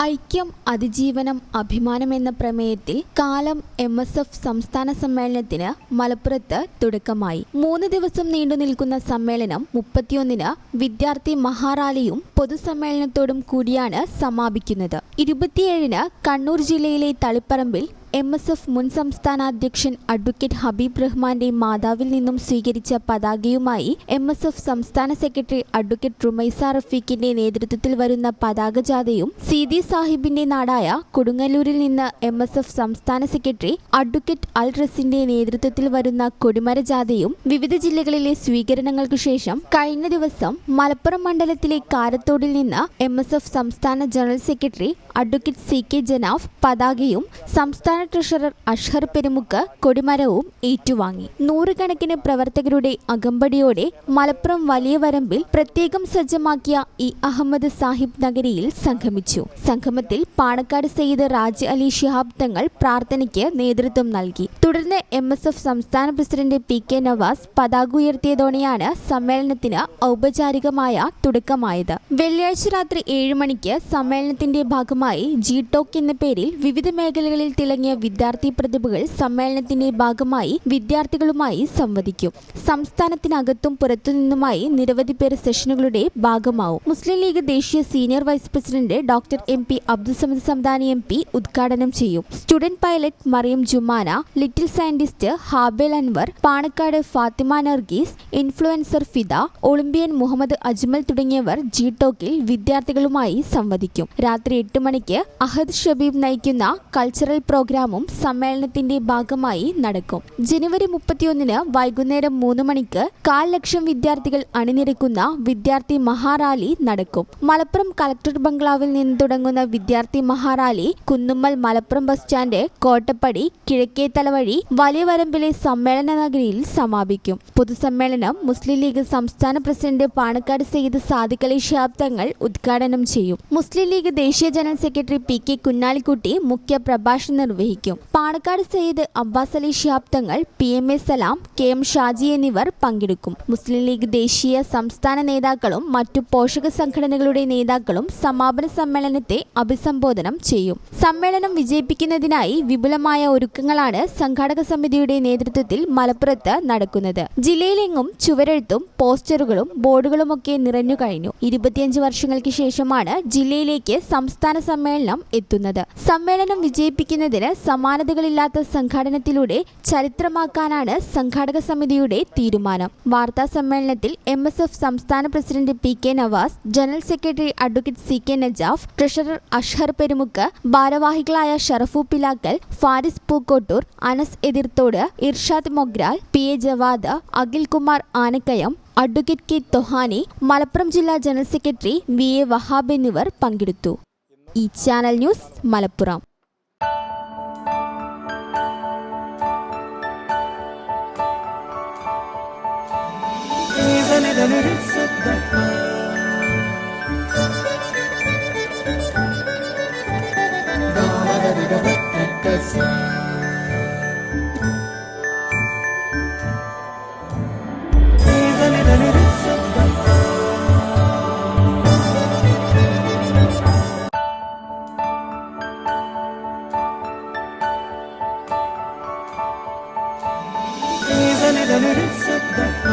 ഐക്യം അതിജീവനം അഭിമാനം എന്ന പ്രമേയത്തിൽ കാലം എം എസ് എഫ് സംസ്ഥാന സമ്മേളനത്തിന് മലപ്പുറത്ത് തുടക്കമായി. മൂന്ന് ദിവസം നീണ്ടു നിൽക്കുന്ന സമ്മേളനം മുപ്പത്തിയൊന്നിന് വിദ്യാർത്ഥി മഹാറാലിയും പൊതുസമ്മേളനത്തോടും കൂടിയാണ് സമാപിക്കുന്നത്. ഇരുപത്തിയേഴിന് കണ്ണൂർ ജില്ലയിലെ തളിപ്പറമ്പിൽ എം എസ് എഫ് മുൻ സംസ്ഥാന അധ്യക്ഷൻ അഡ്വക്കേറ്റ് ഹബീബ് റഹ്മാന്റെ മാതാവിൽ നിന്നും സ്വീകരിച്ച പതാകയുമായി എം എസ് എഫ് സംസ്ഥാന സെക്രട്ടറി അഡ്വക്കേറ്റ് റുമൈസ റഫീഖിന്റെ നേതൃത്വത്തിൽ വരുന്ന പതാക ജാഥയും സീതി സാഹിബിന്റെ നാടായ കൊടുങ്ങല്ലൂരിൽ നിന്ന് എം എസ് എഫ് സംസ്ഥാന സെക്രട്ടറി അഡ്വക്കേറ്റ് അൽ റസിന്റെ നേതൃത്വത്തിൽ വരുന്ന കൊടിമര ജാഥയും വിവിധ ജില്ലകളിലെ സ്വീകരണങ്ങൾക്ക് ശേഷം കഴിഞ്ഞ ദിവസം മലപ്പുറം മണ്ഡലത്തിലെ കാരത്തോടിൽ നിന്ന് എം എസ് എഫ് സംസ്ഥാന general secretary advocate C K Janaf പതാകയും സംസ്ഥാന ട്രഷറർ അഷ്ഹർ പെരുമുക്ക് കൊടിമരവും ഏറ്റുവാങ്ങി. നൂറുകണക്കിന് പ്രവർത്തകരുടെ അകമ്പടിയോടെ മലപ്പുറം വലിയ വരമ്പിൽ പ്രത്യേകം സജ്ജമാക്കിയ ഇ അഹമ്മദ് സാഹിബ് നഗരിയിൽ സംഗമിച്ചു. സംഗമത്തിൽ പാണക്കാട് സയ്യിദ് റാജ് അലി ഷിഹാബ് തങ്ങൾ പ്രാർത്ഥനയ്ക്ക് നേതൃത്വം നൽകി. തുടർന്ന് എം എസ് എഫ് സംസ്ഥാന പ്രസിഡന്റ് പി കെ നവാസ് പതാക ഉയർത്തിയതോടെയാണ് സമ്മേളനത്തിന് ഔപചാരികമായ തുടക്കമായത്. വെള്ളിയാഴ്ച രാത്രി ഏഴ് മണിക്ക് സമ്മേളനത്തിന്റെ ഭാഗമായി ജി ടോക്ക് എന്ന പേരിൽ വിവിധ മേഖലകളിൽ തിളങ്ങിയ വിദ്യാർത്ഥി പ്രതിഭകൾ സമ്മേളനത്തിന്റെ ഭാഗമായി വിദ്യാർത്ഥികളുമായി സംവദിക്കും. സംസ്ഥാനത്തിനകത്തും പുറത്തുനിന്നുമായി നിരവധി പേർ സെഷനുകളുടെ ഭാഗമാവും. മുസ്ലിം ലീഗ് ദേശീയ senior vice president doctor M P Abdussamad Samadani M P ഉദ്ഘാടനം ചെയ്യും. Student pilot Mariyam Jumana little scientist Habel Anwar Panakkad Fathima Nargis influencer Fida olympian Muhammad Ajmal തുടങ്ങിയവർ ജി ടോക്കിൽ വിദ്യാർത്ഥികളുമായി സംവദിക്കും. രാത്രി എട്ട് മണിക്ക് അഹദ് ഷബീബ് നയിക്കുന്ന കൾച്ചറൽ പ്രോഗ്രാമും സമ്മേളനത്തിന്റെ ഭാഗമായി നടക്കും. ജനുവരി മുപ്പത്തിയൊന്നിന് വൈകുന്നേരം മൂന്ന് മണിക്ക് കാൽ ലക്ഷം വിദ്യാർത്ഥികൾ അണിനിരക്കുന്ന വിദ്യാർത്ഥി മഹാറാലി നടക്കും. മലപ്പുറം കളക്ടർ ബംഗ്ലാവിൽ നിന്ന് തുടങ്ങുന്ന വിദ്യാർത്ഥി മഹാറാലി കുന്നുമ്മൽ മലപ്പുറം ബസ് സ്റ്റാൻഡ് കോട്ടപ്പടി കിഴക്കേത്തല വഴി വലിയ വരമ്പിലെ സമ്മേളന നഗരിയിൽ സമാപിക്കും. പൊതുസമ്മേളനം മുസ്ലിം ലീഗ് സംസ്ഥാന പ്രസിഡന്റ് പാണക്കാട് സെയ്ദ് സാദിഖ് അലി തങ്ങൾ ഉദ്ഘാടനം ചെയ്യും. മുസ്ലിം ലീഗ് ദേശീയ general secretary P K Kunhalikutty മുഖ്യ പ്രഭാഷണം നിർവഹിക്കും. Panakkad Sayyid Abbas Ali Shihab Thangal P M A Salam K M Shaji എന്നിവർ പങ്കെടുക്കും. മുസ്ലിം ലീഗ് ദേശീയ സംസ്ഥാന നേതാക്കളും മറ്റു പോഷക സംഘടനകളുടെ നേതാക്കളും സമാപന സമ്മേളനത്തെ അഭിസംബോധനം ചെയ്യും. സമ്മേളനം വിജയിപ്പിക്കുന്നതിനായി വിപുലമായ ഒരുക്കങ്ങളാണ് സംഘാടക സമിതിയുടെ നേതൃത്വത്തിൽ മലപ്പുറത്ത് നടക്കുന്നത്. ജില്ലയിലെങ്ങും ചുവരെഴുത്തും പോസ്റ്ററുകളും ബോർഡുകളുമൊക്കെ നിറഞ്ഞു കഴിഞ്ഞു. ഇരുപത്തിയഞ്ച് വർഷങ്ങൾക്ക് ശേഷമാണ് ജില്ലയിലേക്ക് സംസ്ഥാന സമ്മേളനം എത്തുന്നത്. സമ്മേളനം വിജയിപ്പിക്കുന്നതിന് സമാനതകളില്ലാത്ത സംഘാടനത്തിലൂടെ ചരിത്രമാക്കാനാണ് സംഘാടക സമിതിയുടെ തീരുമാനം. വാർത്താ സമ്മേളനത്തിൽ എം എസ് എഫ് സംസ്ഥാന president P K Navas general secretary advocate C K Najaf treasurer Ashhar Perumukku ഭാരവാഹികളായ Sharafu Pilakkal Faris Pookkottur Anas Ethirthode Irshad Mogral P A Jawad Akhilkumar Anakkayam advocate K Thohani Malappuram ജില്ലാ general secretary V A Wahab എന്നിവർ പങ്കെടുത്തു. ഈ channel news Malappuram. بدل رزتنا دعوة بدل التسليم döneriz hep